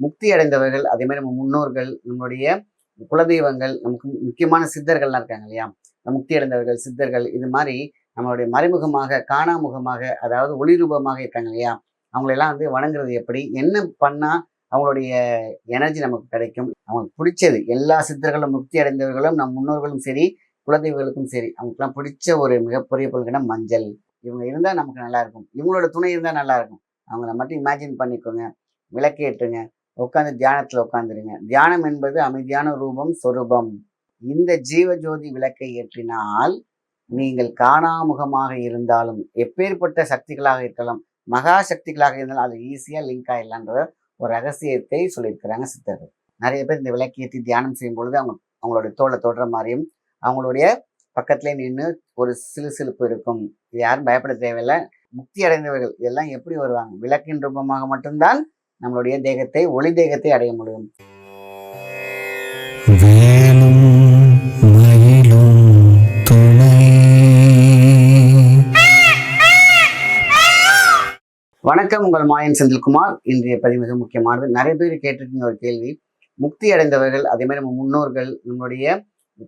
முக்தி அடைந்தவர்கள் அதே மாதிரி நம்ம முன்னோர்கள் நம்மளுடைய குலதெய்வங்கள் நமக்கு முக்கியமான சித்தர்கள்லாம் இருக்காங்க இல்லையா? முக்தி அடைந்தவர்கள் சித்தர்கள் இது மாதிரி நம்மளுடைய மறைமுகமாக காணாமுகமாக அதாவது ஒளிரூபமாக இருக்காங்க இல்லையா? அவங்களெல்லாம் வந்து வணங்குறது எப்படி? என்ன பண்ணால் அவங்களுடைய எனர்ஜி நமக்கு கிடைக்கும்? அவங்களுக்கு பிடிச்சது. எல்லா சித்தர்களும் முக்தி அடைந்தவர்களும் நம் முன்னோர்களும் சரி குலதெய்வங்களுக்கும் சரி அவங்களுக்குலாம் பிடிச்ச ஒரு மிகப்பெரிய பொருள்னா மஞ்சள். இவங்க இருந்தால் நமக்கு நல்லா இருக்கும். இவங்களோட துணை இருந்தால் நல்லா இருக்கும். அவங்கள மட்டும் இமேஜின் பண்ணிக்கோங்க. விளக்கேற்றுங்க. உட்காந்து தியானத்தில் உட்காந்துருங்க தியானம் என்பது அமைதியான ரூபம் சொரூபம். இந்த ஜீவஜோதி விளக்கை ஏற்றினால் நீங்கள் காணாமுகமாக இருந்தாலும் எப்பேற்பட்ட சக்திகளாக இருக்கலாம் மகா சக்திகளாக இருந்தாலும் அது ஈஸியாக லிங்க் ஆகிடலான்ற ஒரு ரகசியத்தை சொல்லியிருக்கிறாங்க சித்தர்கள் நிறைய பேர் இந்த விளக்கியற்றி தியானம் செய்யும் பொழுது அவங்க அவங்களுடைய தோலை தொடுற மாதிரியும் அவங்களுடைய பக்கத்திலே நின்று ஒரு சிலுசிலுப்பு இருக்கும். இது யாரும் பயப்பட தேவையில்லை. முக்தி அடைந்தவர்கள் இதெல்லாம் எப்படி வருவாங்க? விளக்கின் ரூபமாக மட்டும்தான் நம்மளுடைய தேகத்தை ஒளி தேகத்தை அடைய முடியும். வேலும் மயிலும் துணை. வணக்கம் உங்கள் மாயன் செந்தில்குமார். இன்றைய பதிவு மிக முக்கியமானது. நிறைய பேர் கேட்டிருக்கீங்க ஒரு கேள்வி. முக்தி அடைந்தவர்கள் அதே மாதிரி நம்ம முன்னோர்கள் நம்மளுடைய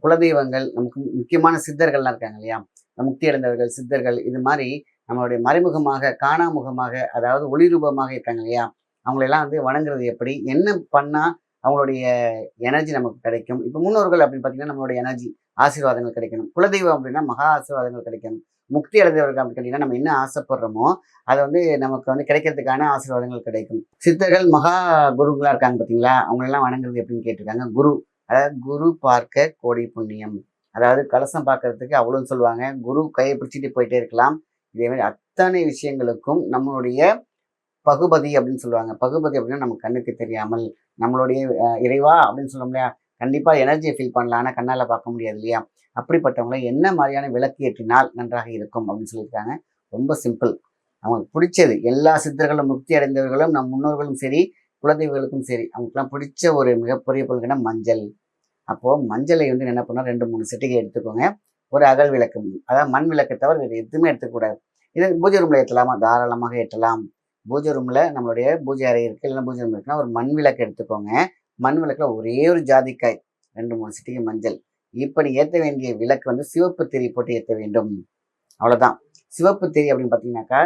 குலதெய்வங்கள் நமக்கு முக்கியமான சித்தர்கள்லாம் இருக்காங்க இல்லையா? முக்தி அடைந்தவர்கள் சித்தர்கள் இது மாதிரி நம்மளுடைய மறைமுகமாக காணாமுகமாக அதாவது ஒளிரூபமாக இருக்காங்க இல்லையா? அவங்களெல்லாம் வந்து வணங்குறது எப்படி? என்ன பண்ணால் அவங்களுடைய எனர்ஜி நமக்கு கிடைக்கும்? இப்போ முன்னோர்கள் அப்படின்னு பார்த்தீங்கன்னா நம்மளுடைய எனர்ஜி ஆசீர்வாதங்கள் கிடைக்கணும். குலதெய்வம் அப்படின்னா மகா ஆசீர்வாதங்கள் கிடைக்கணும். முக்தி அடைந்தவர்கள் அப்படின்னு கேட்டிங்கன்னா நம்ம என்ன ஆசைப்படுறோமோ அதை வந்து நமக்கு வந்து கிடைக்கிறதுக்கான ஆசீர்வாதங்கள் கிடைக்கும். சித்தர்கள் மகா குருங்களாக இருக்காங்க பார்த்தீங்களா அவங்களெல்லாம் வணங்குறது எப்படின்னு கேட்டிருக்காங்க. குரு அதாவது குரு பார்க்க கோடி புண்ணியம். அதாவது கலசம் பார்க்கறதுக்கு அவ்வளோன்னு சொல்லுவாங்க. குரு கையை பிடிச்சிட்டு போயிட்டே இருக்கலாம். இதே மாதிரி அத்தனை விஷயங்களுக்கும் நம்மளுடைய பகுபதி அப்படின்னு சொல்லுவாங்க. பகுபதி அப்படின்னா நம்ம கண்ணுக்கு தெரியாமல் நம்மளுடைய இறைவா அப்படின்னு சொல்ல முடியா கண்டிப்பாக எனர்ஜியை ஃபீல் பண்ணலாம். ஆனால் கண்ணால் பார்க்க முடியாது இல்லையா? அப்படிப்பட்டவங்களை என்ன மாதிரியான விளக்கு ஏற்றினால் நன்றாக இருக்கும் அப்படின்னு சொல்லியிருக்காங்க. ரொம்ப சிம்பிள் அவங்களுக்கு பிடிச்சது. எல்லா சித்தர்களும் முக்தி அடைந்தவர்களும் நம் முன்னோர்களும் சரி குலதெய்வங்களுக்கும் சரி அவங்களுக்குலாம் பிடிச்ச ஒரு மிகப்பெரிய பொருள்னா மஞ்சள். அப்போது மஞ்சளை வந்து என்ன பண்ணால் ரெண்டு மூணு சிட்டிகை எடுத்துக்கோங்க. ஒரு அகல் விளக்கு. அதாவது மண் விளக்கை தவிர வேறு எதுவுமே எடுத்துக்கூடாது இதை பூஜை ரூமில் ஏற்றலாமா? தாராளமாக ஏற்றலாம். பூஜை ரூமில் நம்மளுடைய பூஜை அறை இருக்குது இல்லைன்னா பூஜை ரூம் இருக்குன்னா ஒரு மண் விளக்கு எடுத்துக்கோங்க. மண் விளக்கில் ஒரே ஒரு ஜாதிக்காய் ரெண்டு மூணு சிட்டிக்கு மஞ்சள். இப்படி ஏற்ற வேண்டிய விளக்கு வந்து சிவப்பு திரி போட்டு ஏற்ற வேண்டும். அவ்வளோதான் சிவப்பு திரி அப்படின்னு பார்த்தீங்கன்னாக்கா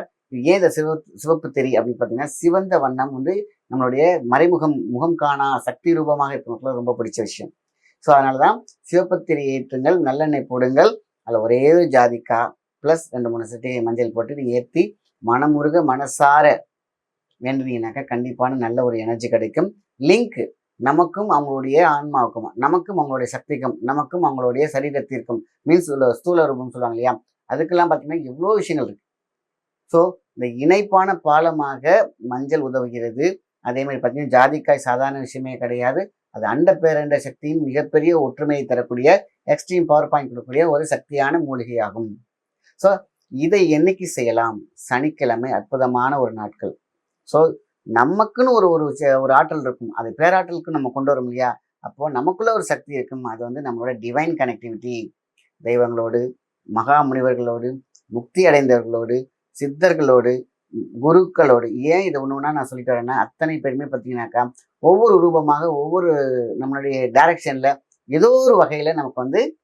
ஏன் இந்த சிவ சிவப்பு திரி அப்படின்னு பார்த்தீங்கன்னா சிவந்த வண்ணம் வந்து நம்மளுடைய மறைமுகம் முகம் காணா சக்தி ரூபமாக இருக்கிறவங்களுக்கு ரொம்ப பிடிச்ச விஷயம். ஸோ அதனால தான் சிவப்பு திரி ஏற்றுங்கள் நல்லெண்ணெய் போடுங்கள். அதில் ஒரே ஒரு ஜாதிக்காய் ப்ளஸ் ரெண்டு மூணு சிட்டிகை மஞ்சள் போட்டு நீங்கள் ஏற்றி மனமுருக மனசார வேண்டுனீங்கனாக்கா கண்டிப்பான நல்ல ஒரு எனர்ஜி கிடைக்கும். லிங்க் நமக்கும் அவங்களுடைய ஆன்மாவுக்கும் நமக்கும் அவங்களுடைய சக்திக்கும் நமக்கும் அவங்களுடைய சரீரத்திற்கும் மீன்ஸ் ஸ்தூல ரூபம் சொல்லுவாங்க இல்லையா? அதுக்கெல்லாம் பார்த்தீங்கன்னா எவ்வளோ விஷயங்கள் இருக்கு. ஸோ இந்த இணைப்பான பாலமாக மஞ்சள் உதவுகிறது. அதே மாதிரி பார்த்தீங்கன்னா ஜாதிக்காய் சாதாரண விஷயமே கிடையாது. அது அண்ட பேரண்ட சக்தியும் மிகப்பெரிய ஒற்றுமையை தரக்கூடிய எக்ஸ்ட்ரீம் பவர் பாயிண்ட் கொடுக்கக்கூடிய ஒரு சக்தியான மூலிகையாகும். ஸோ இதை என்னைக்கு செய்யலாம்? சனிக்கிழமை அற்புதமான ஒரு நாட்கள். ஸோ நமக்குன்னு ஒரு ஒரு ச- ஒரு ஆற்றல் இருக்கும். அது பேராற்றலுக்கு நம்ம கொண்டு வரோம் இல்லையா? அப்போது நமக்குள்ள ஒரு சக்தி இருக்கும். அது வந்து நம்மளோட டிவைன் கனெக்டிவிட்டி தெய்வங்களோடு மகா முனிவர்களோடு முக்தி அடைந்தவர்களோடு சித்தர்களோடு குருக்களோடு. ஏன் இது ஒன்று ஒன்றா நான் சொல்லிட்டு வரேன்னா அத்தனை பேருமே பார்த்தீங்கன்னாக்கா ஒவ்வொரு ரூபமாக ஒவ்வொரு நம்மளுடைய டைரக்ஷனில் ஏதோ ஒரு வகையில் நமக்கு வந்து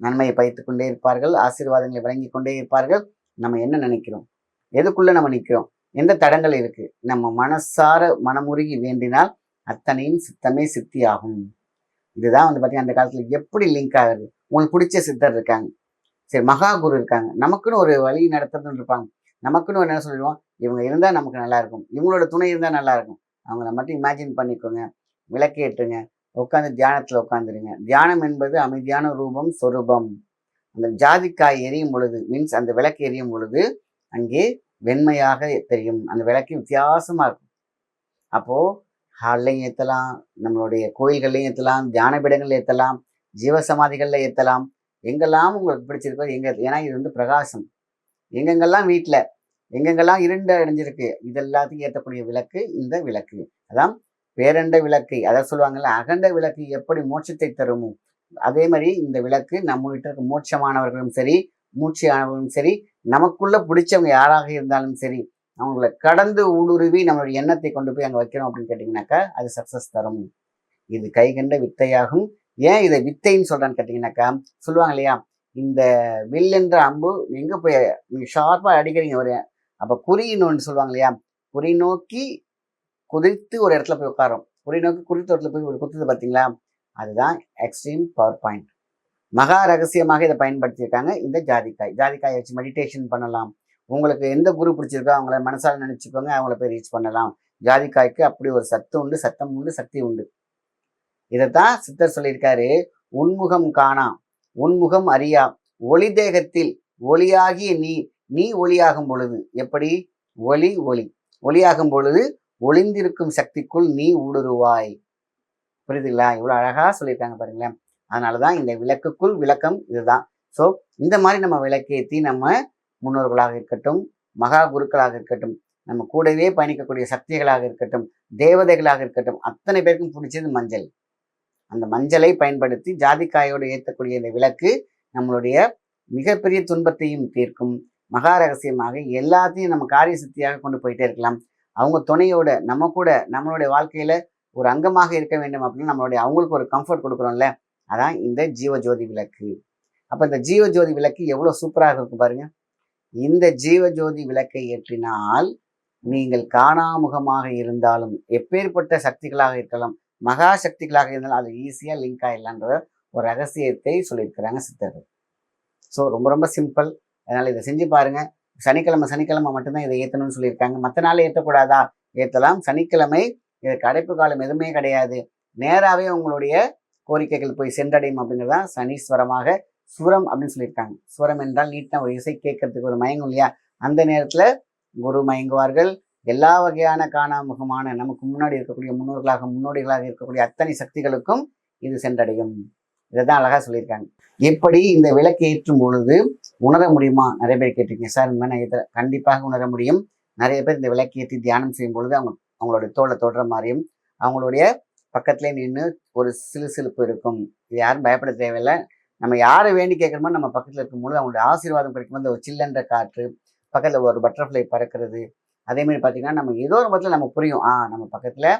நன்மையை பயித்து கொண்டே இருப்பார்கள் ஆசீர்வாதங்களை வழங்கி கொண்டே இருப்பார்கள். நம்ம என்ன நினைக்கிறோம்? எதுக்குள்ளே நம்ம நிற்கிறோம் எந்த தடங்கள் இருக்கு. நம்ம மனசார மனமுருகி வேண்டினால் அத்தனையும் சித்தமே சித்தி ஆகும் இதுதான் வந்து பார்த்தீங்கன்னா அந்த காலத்துல எப்படி லிங்க் ஆகுது உங்களுக்கு பிடிச்ச சித்தர் இருக்காங்க. சரி மகா குரு இருக்காங்க. நமக்குன்னு ஒரு வழி நடத்துறதுன்னு இருப்பாங்க. நமக்குன்னு ஒரு என்ன சொல்லிடுவோம்? இவங்க இருந்தால் நமக்கு நல்லா இருக்கும். இவங்களோட துணை இருந்தால் நல்லா இருக்கும். அவங்கள மட்டும் இமேஜின் பண்ணிக்கோங்க. விளக்கேற்றுங்க உட்காந்து தியானத்தில் உட்காந்துருங்க தியானம் என்பது அமைதியான ரூபம் சொரூபம். அந்த ஜாதிக்காய் எரியும் பொழுது மீன்ஸ் அந்த விளக்கு எரியும் பொழுது அங்கே வெண்மையாக தெரியும். அந்த விளக்கு வித்தியாசமாக இருக்கும். அப்போது ஹால்லையும் ஏற்றலாம் நம்மளுடைய கோயில்கள்லையும் ஏற்றலாம் தியானபீடங்கள் ஏற்றலாம் ஜீவசமாதிகளில் ஏற்றலாம் எங்கெல்லாம் உங்களுக்கு பிடிச்சிருக்கோ எங்கே ஏன்னா இது வந்து பிரகாசம். எங்கெங்கெல்லாம் வீட்டில் எங்கெங்கெல்லாம் இருண்ட அடைஞ்சிருக்கு இதெல்லாத்துக்கும் ஏற்றக்கூடிய விளக்கு இந்த விளக்கு. அதான் பேரண்ட விளக்கு. அதை சொல்லுவாங்கல்ல அகண்ட விளக்கு எப்படி மோட்சத்தை தருமோ அதே மாதிரி இந்த விளக்கு நம்ம வீட்டிற்கு மோட்சமானவர்களும் சரி மூச்சியானவர்களும் சரி நமக்குள்ள பிடிச்சவங்க யாராக இருந்தாலும் சரி அவங்கள கடந்து ஊடுருவி நம்மளுடைய எண்ணத்தை கொண்டு போய் அங்கே வைக்கிறோம் அப்படின்னு கேட்டிங்கனாக்கா அது சக்ஸஸ் தரும். இது கைகண்ட வித்தையாகும். ஏன் இதை வித்தைன்னு சொல்கிறான்னு கேட்டிங்கனாக்கா சொல்லுவாங்க இல்லையா இந்த வில்லுன்ற அம்பு எங்கே போய் நீங்கள் ஷார்ப்பாக அடிக்கிறீங்க ஒரு அப்போ குறியினோன்னு ஒன்று சொல்லுவாங்க இல்லையா குறி நோக்கி குதித்து ஒரு இடத்துல போய் உட்காரும். குறி நோக்கி குறித்த இடத்துல போய் ஒரு குத்துது பார்த்தீங்களா அதுதான் எக்ஸ்ட்ரீம் பவர் பாயிண்ட் மகா ரகசியமாக இதை பயன்படுத்தியிருக்காங்க. இந்த ஜாதிக்காய். ஜாதிக்காயை வச்சு மெடிடேஷன் பண்ணலாம். உங்களுக்கு எந்த குரு பிடிச்சிருக்கோ அவங்கள மனசால நினச்சிக்கோங்க அவங்கள போய் ரீச் பண்ணலாம். ஜாதிக்காய்க்கு அப்படி ஒரு சத்து உண்டு சத்தம் உண்டு சக்தி உண்டு. இதைத்தான் சித்தர் சொல்லியிருக்காரு. உன்முகம் காணா. உன்முகம் அறியா. ஒளி தேகத்தில் ஒளியாகிய நீ நீ ஒளியாகும் பொழுது. எப்படி? ஒளி ஒளி. ஒளியாகும் பொழுது ஒளிந்திருக்கும் சக்திக்குள் நீ ஊடுருவாய். புரியுதுங்களா? இவ்வளோ அழகா சொல்லியிருக்காங்க பாருங்களேன். அதனால தான் இந்த விளக்குக்குள் விளக்கம் இதுதான். ஸோ இந்த மாதிரி நம்ம விளக்கேற்றி நம்ம முன்னோர்களாக இருக்கட்டும் மகா குருக்களாக இருக்கட்டும் நம்ம கூடவே பயணிக்கக்கூடிய சக்திகளாக இருக்கட்டும் தேவதைகளாக இருக்கட்டும் அத்தனை பேருக்கும் பிடிச்சது மஞ்சள். அந்த மஞ்சளை பயன்படுத்தி ஜாதிக்காயோடு ஏற்றக்கூடிய இந்த விளக்கு நம்மளுடைய மிகப்பெரிய துன்பத்தையும் தீர்க்கும் மகா ரகசியமாக எல்லாத்தையும் நம்ம காரிய சக்தியாக கொண்டு போயிட்டே இருக்கலாம். அவங்க துணையோட நம்ம கூட நம்மளுடைய வாழ்க்கையில ஒரு அங்கமாக இருக்க வேண்டும் அப்படின்னு நம்மளுடைய அவங்களுக்கு ஒரு கம்ஃபர்ட் கொடுக்குறோம்ல. அதான் இந்த ஜீவஜோதி விளக்கு. அப்போ இந்த ஜீவஜோதி விளக்கு எவ்வளோ சூப்பராக இருக்கும் பாருங்க. இந்த ஜீவஜோதி விளக்கை ஏற்றினால் நீங்கள் காணாமுகமாக இருந்தாலும் எப்பேற்பட்ட சக்திகளாக இருக்கலாம் மகா சக்திகளாக இருந்தாலும் அது ஈஸியாக லிங்க் ஆகிடலான்ற ஒரு ரகசியத்தை சொல்லியிருக்கிறாங்க சித்தர்கள். ஸோ ரொம்ப ரொம்ப சிம்பிள் அதனால் இதை செஞ்சு பாருங்கள் சனிக்கிழமை சனிக்கிழமை மட்டும்தான் இதை ஏற்றணும்னு சொல்லியிருக்காங்க. மற்ற நாள் ஏற்றக்கூடாதா ஏற்றலாம் சனிக்கிழமை இதற்கு அடைப்பு காலம் எதுவுமே கிடையாது. நேராகவே உங்களுடைய கோரிக்கைகள் போய் சென்றடையும் அப்படிங்கிறதா சனீஸ்வரமாக சுரம் அப்படின்னு சொல்லியிருக்காங்க. சுரம் என்றால் நீட்டாக ஒரு இசை கேட்கறதுக்கு ஒரு மயங்கும் இல்லையா? அந்த நேரத்தில் குரு மயங்குவார்கள். எல்லா வகையான காணாமுகமான நமக்கு முன்னாடி இருக்கக்கூடிய முன்னோர்களாக முன்னோடிகளாக இருக்கக்கூடிய அத்தனை சக்திகளுக்கும் இது சென்றடையும். இதை தான் அழகாக சொல்லியிருக்காங்க. எப்படி இந்த விளக்கு ஏற்றும் பொழுது உணர முடியுமா? நிறைய பேர் கேட்டிருக்கீங்க. சார் இந்த மாதிரி நான் கண்டிப்பாக உணர முடியும். நிறைய பேர் இந்த விளக்கு ஏற்றி தியானம் செய்யும் பொழுது அவங்க அவங்களுடைய தோலை தொடுற மாதிரியும் அவங்களுடைய பக்கத்துலேயே நின்று ஒரு சிலு சிலுப்பு இருக்கும். இது யாரும் பயப்பட தேவையில்லை. நம்ம யாரை வேண்டி கேட்குறோமோ நம்ம பக்கத்தில் இருக்கும்போது அவங்களுடைய ஆசீர்வாதம் கிடைக்கும்போது அந்த ஒரு சில்லன்ற காற்று பக்கத்தில் ஒரு பட்டர்ஃப்ளை பறக்கிறது அதேமாதிரி பார்த்திங்கன்னா பார்த்தீங்கன்னா நம்ம ஏதோ ஒரு பக்கத்தில் நமக்கு புரியும் ஆ நம்ம பக்கத்தில்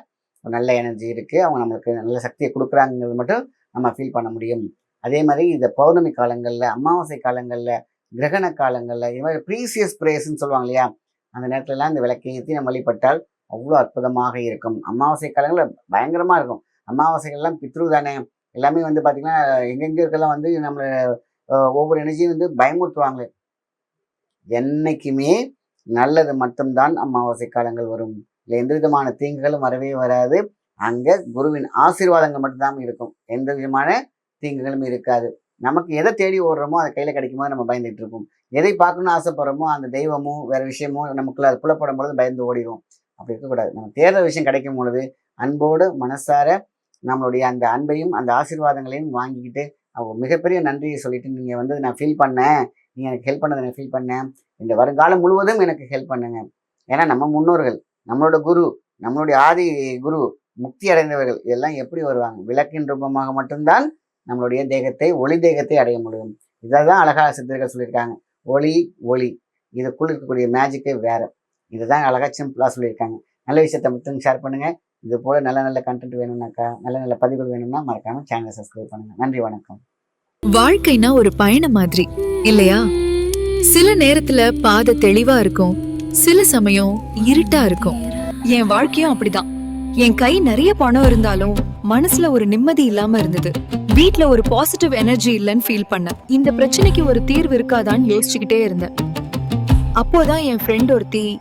ஒரு நல்ல எனர்ஜி இருக்குது அவங்க நம்மளுக்கு நல்ல சக்தியை கொடுக்குறாங்கிறது மட்டும் நம்ம ஃபீல் பண்ண முடியும். அதே மாதிரி இந்த பௌர்ணமி காலங்களில் அமாவாசை காலங்களில் கிரகண காலங்களில் இது மாதிரி ப்ரீசியஸ் பிரேஸ்ன்னு சொல்லுவாங்க இல்லையா? அந்த நேரத்துலலாம் இந்த விளக்கை ஏற்றி நம்ம வழிபட்டால் அவ்வளோ அற்புதமாக இருக்கும். அமாவாசை காலங்களில் பயங்கரமாக இருக்கும். அமாவாசைகள்லாம் பித்ரு தானே. எல்லாமே வந்து பார்த்திங்கன்னா எங்கெங்கே இருக்கலாம் வந்து நம்மளை ஒவ்வொரு எனர்ஜியும் வந்து பயமுறுத்துவாங்களே. என்னைக்குமே நல்லது மட்டும்தான் அமாவாசை காலங்கள் வரும். இல்லை எந்த விதமான தீங்குகளும் வரவே வராது. அங்கே குருவின் ஆசீர்வாதங்கள் மட்டும்தான் இருக்கும். எந்த விதமான தீங்குகளும் இருக்காது. நமக்கு எதை தேடி ஓடுறோமோ அதை கையில் கிடைக்குமோ நம்ம பயந்துட்டு இருப்போம். எதை பார்க்கணும்னு ஆசைப்படுறோமோ அந்த தெய்வமோ வேற விஷயமோ நமக்குள்ள அது புலப்படும் பொழுது பயந்து ஓடிடும் அப்படி இருக்கக்கூடாது. நம்ம தேடுற விஷயம் கிடைக்கும் பொழுது அன்போடு மனசார நம்மளுடைய அந்த அன்பையும் அந்த ஆசீர்வாதங்களையும் வாங்கிக்கிட்டு அவங்க மிகப்பெரிய நன்றியை சொல்லிட்டு நீங்கள் வந்து நான் ஃபீல் பண்ணேன். நீங்கள் எனக்கு ஹெல்ப் பண்ணதை நான் ஃபீல் பண்ணேன். இந்த வருங்காலம் முழுவதும் எனக்கு ஹெல்ப் பண்ணுங்க. ஏன்னா நம்ம முன்னோர்கள் நம்மளோட குரு நம்மளுடைய ஆதி குரு முக்தி அடைந்தவர்கள் இதெல்லாம் எப்படி வருவாங்க? விளக்கின் ரூபமாக மட்டும்தான் நம்மளுடைய தேகத்தை ஒளி தேகத்தை அடைய முடியும். இதை தான் அழகாக சித்தர்கள் சொல்லியிருக்காங்க. ஒளி ஒளி. இதுக்குள்ள இருக்கக்கூடிய மேஜிக்கே வேறு. இதுதான் அழகாக சிம்பிளாக சொல்லியிருக்காங்க. நல்ல விஷயத்தை மட்டும் ஷேர் பண்ணுங்க. இது போல நல்ல நல்ல கண்டென்ட் வேணும்னாக்கா நல்ல நல்ல பதிவுகள் வேணும்னா மறக்காம சேனலை சப்ஸ்கிரைப் பண்ணுங்க. நன்றி வணக்கம். வாழ்க்கைனா ஒரு பயணம் மாதிரி இல்லையா? சில நேரத்துல பாதை தெளிவா இருக்கும் சில சமயம் இருட்டா இருக்கும். என் வாழ்க்கையும் அப்படிதான். என் கை நிறைய பணம் இருந்தாலும் மனசுல ஒரு நிம்மதி இல்லாம இருந்தது. வீட்ல ஒரு பாசிட்டிவ் எனர்ஜி இல்லைன்னு ஃபீல் பண்ணேன். இந்த பிரச்சனைக்கு ஒரு தீர்வு இருக்காதான்னு யோசிச்சுக்கிட்டே இருந்தேன். அப்போதான் என் ஃப்ரெண்ட் ஒருத்தி